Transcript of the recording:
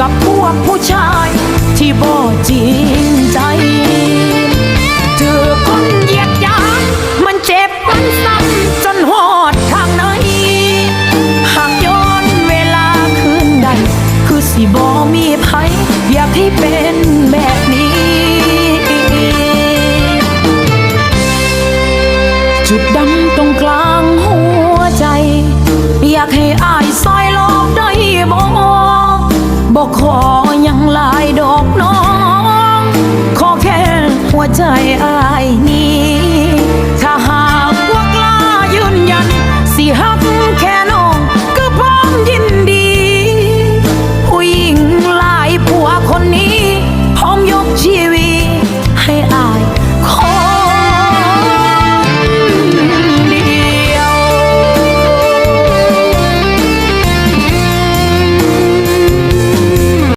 กับพวกผู้ชายที่บ่จริงใจเธอคนเหยียดยามมันเจ็บมันซ้ำจนหอดทางหนหากย้อนเวลาคืนใด คือสิบ่มีไผอยากให้เป็นแบบนี้ จุดดำตรงกลางหัวใจ อยากให้อา ยังลายดอกน้อง ขอแค่หัวใจอายนี้